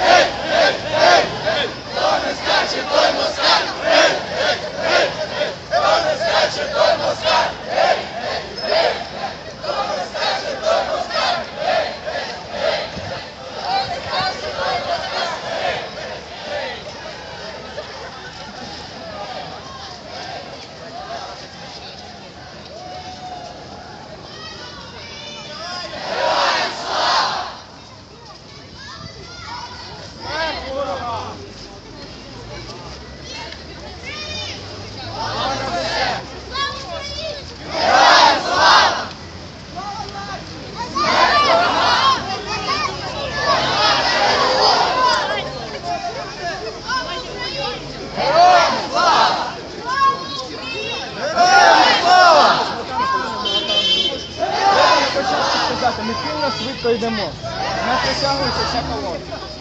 एक сказати, ми пільно швидко йдемо. Нас притягується вся колона.